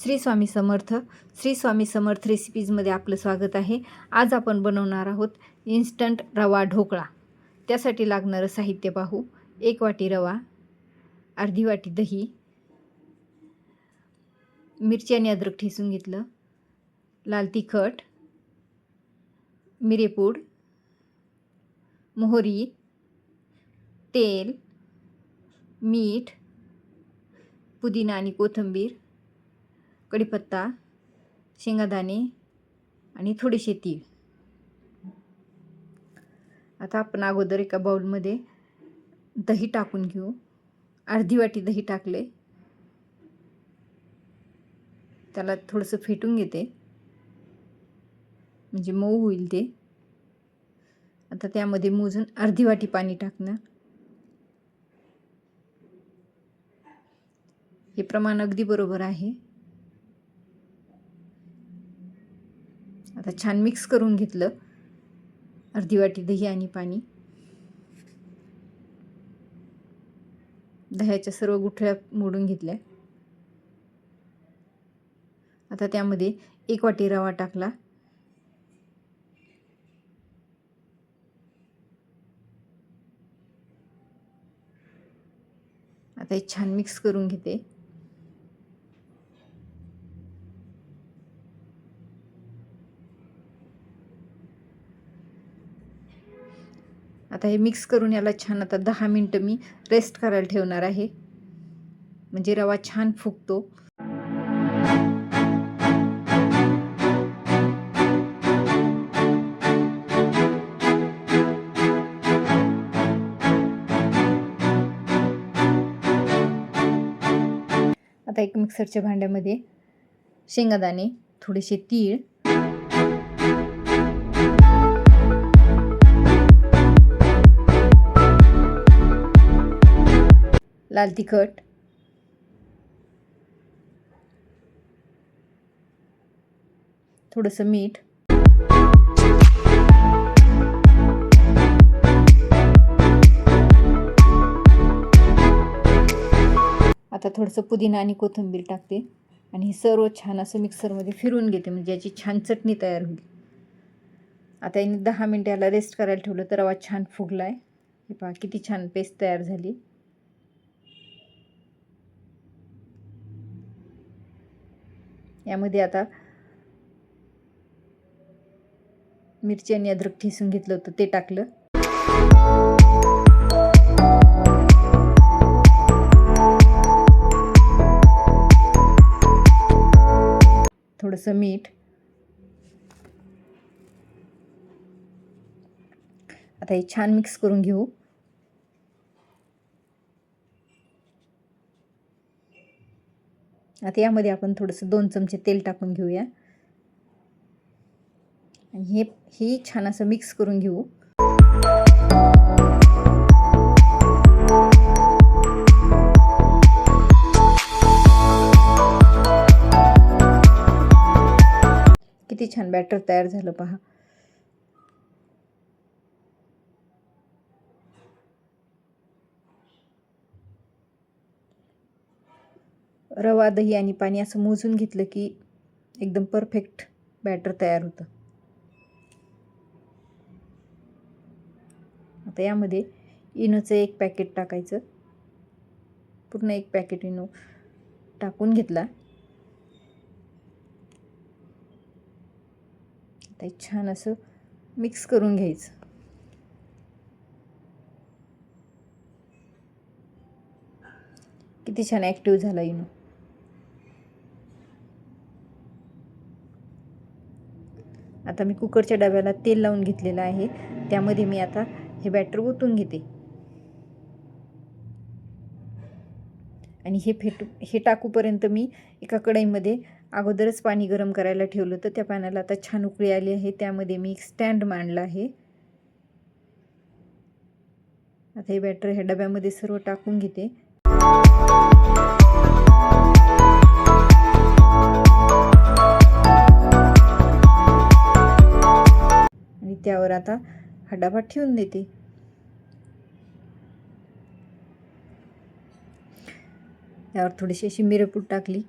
श्री स्वामी समर्थ श्री स्वामी समर्थ रेसिपीजमध्ये आपलं स्वागत आहे. आज आपण बनवणार आहोत इन्स्टंट रवा ढोकळा. त्यासाठी लागणारं साहित्य पाहू. एक वाटी रवा अर्धी वाटी दही मिरची आणि अद्रक ठेसून घेतलं लाल तिखट मिरेपूड मोहरी तेल मीठ पुदिना आणि कोथिंबीर कढीपत्ता शेंगादाणे आणि थोडेसे तीळ. आता आपण अगोदर एका बाऊलमध्ये दही टाकून घेऊ. अर्धी वाटी दही टाकले. त्याला थोडंसं फेटून घेते. म्हणजे मऊ होईल ते. आता त्यामध्ये मोजून अर्धी वाटी पाणी टाकणार. हे प्रमाण अगदी बरोबर आहे. आता छान मिक्स करून घेतलं. अर्धी वाटी दही आणि पाणी. दह्याच्या सर्व गुठळ्या मोडून घेतल्या. आता त्यामध्ये एक वाटी रवा टाकला. आता हे छान मिक्स करून घेते. आता हे मिक्स करून याला छान आता दहा मिनटं मी रेस्ट करायला ठेवणार आहे. म्हणजे रवा छान फुगतो. आता एक मिक्सरच्या भांड्यामध्ये शेंगादाणे थोडेसे तीळ लाल तिखट. थोडंसं मीठ. आता थोडंसं पुदिना आणि कोथिंबीर टाकते. आणि हे सर्व छान असं मिक्सरमध्ये फिरून घेते म्हणजे याची छान चटणी तयार होईल. आता याने दहा मिनटं याला रेस्ट करायला ठेवलं तर रवा छान फुगला आहे हे पहा किती छान पेस्ट तयार झाली. यामध्ये आता मिरची आणि अद्रक ठेसून घेतलं होतं ते टाकलं. थोडंसं मीठ. आता हे छान मिक्स करून घेऊ. आता यामध्ये आपण थोडंसं दोन चमचे तेल टाकून घेऊया. आणि हे हे छान असं मिक्स करून घेऊ. किती छान बॅटर तयार झालं पहा. रवा दही आणि पाणी असं मोजून घेतलं की एकदम परफेक्ट बॅटर तयार होतं. आता यामध्ये इनोचं एक पॅकेट टाकायचं. पूर्ण एक पॅकेट इनो टाकून घेतला. आता छान असं मिक्स करून घ्यायचं. किती छान ॲक्टिव्ह झाला इनो. आता मी कुकरच्या डब्याला तेल लावून घेतलेलं आहे. त्यामध्ये मी आता हे बॅटर ओतून घेते. आणि हे फेटू हे टाकूपर्यंत मी एका कढईमध्ये अगोदरच पाणी गरम करायला ठेवलं तर त्या पाण्याला आता छान उकळी आली आहे. त्यामध्ये मी एक स्टँड मांडला आहे. आता हे बॅटर ह्या डब्यामध्ये सर्व टाकून घेते. त्यावर आता हा डबा ठेवून देते. त्यावर थोडीशी अशी मिरपूड टाकली.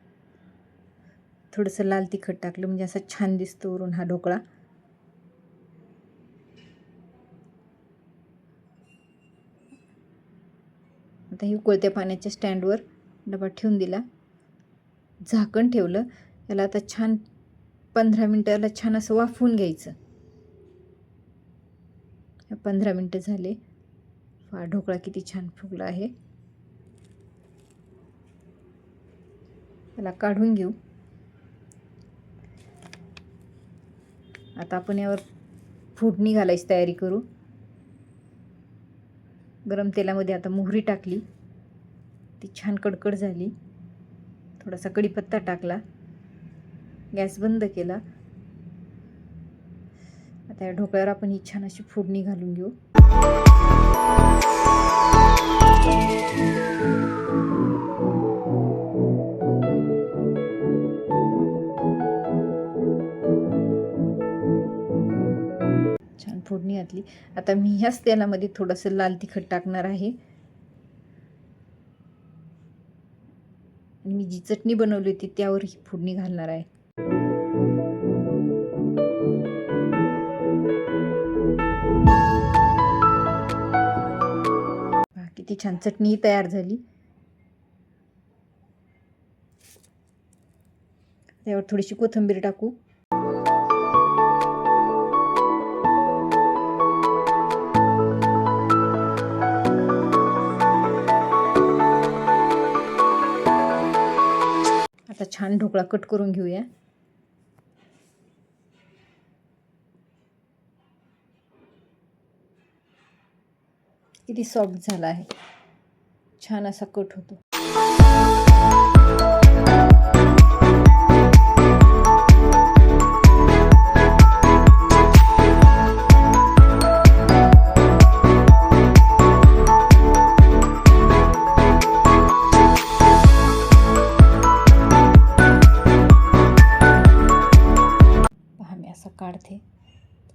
थोडंसं लाल तिखट टाकलं म्हणजे असा छान दिसतो वरून हा ढोकळा. आता ही उकळत्या पाण्याच्या स्टँडवर डबा ठेवून दिला. झाकण ठेवलं. याला आता छान पंधरा मिनटाला छान असं वाफवून घ्यायचं. पंधरा मिनटं झाले. हा ढोकळा किती छान फुगला आहे. त्याला काढून घेऊ. आता आपण यावर फोडणी घालायची तयारी करू. गरम तेलामध्ये आता मोहरी टाकली. ती छान कडकड झाली. थोडासा कढीपत्ता टाकला. गॅस बंद केला. त्या ढोकळ्यावर आपण ही छान अशी फोडणी घालून घेऊ. छान फोडणी घातली. आता मी ह्याच तेलामध्ये थोडंसं लाल तिखट टाकणार आहे. आणि मी जी चटणी बनवली होती त्यावर ही फोडणी घालणार आहे. किती छान चटणी तयार झाली. त्यावर थोडीशी कोथिंबीर टाकू. आता छान ढोकळा कट करून घेऊया. किती सॉफ्ट झाला आहे. छान असा कट होतो. पहा मी असा काढते.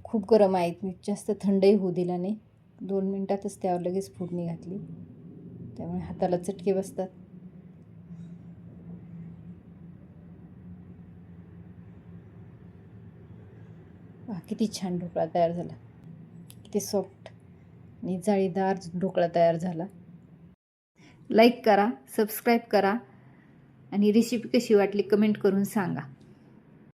खूप गरम आहेत मी जास्त थंडही होऊ दिला नाही. दोन मिनटातच त्यावर लगेच फोडणी घातली. त्यामुळे हाताला चटके बसतात. वा किती छान ढोकळा तयार झाला. किती सॉफ्ट आणि जाळीदार ढोकळा तयार झाला. लाईक करा सबस्क्राईब करा आणि रेसिपी कशी वाटली कमेंट करून सांगा.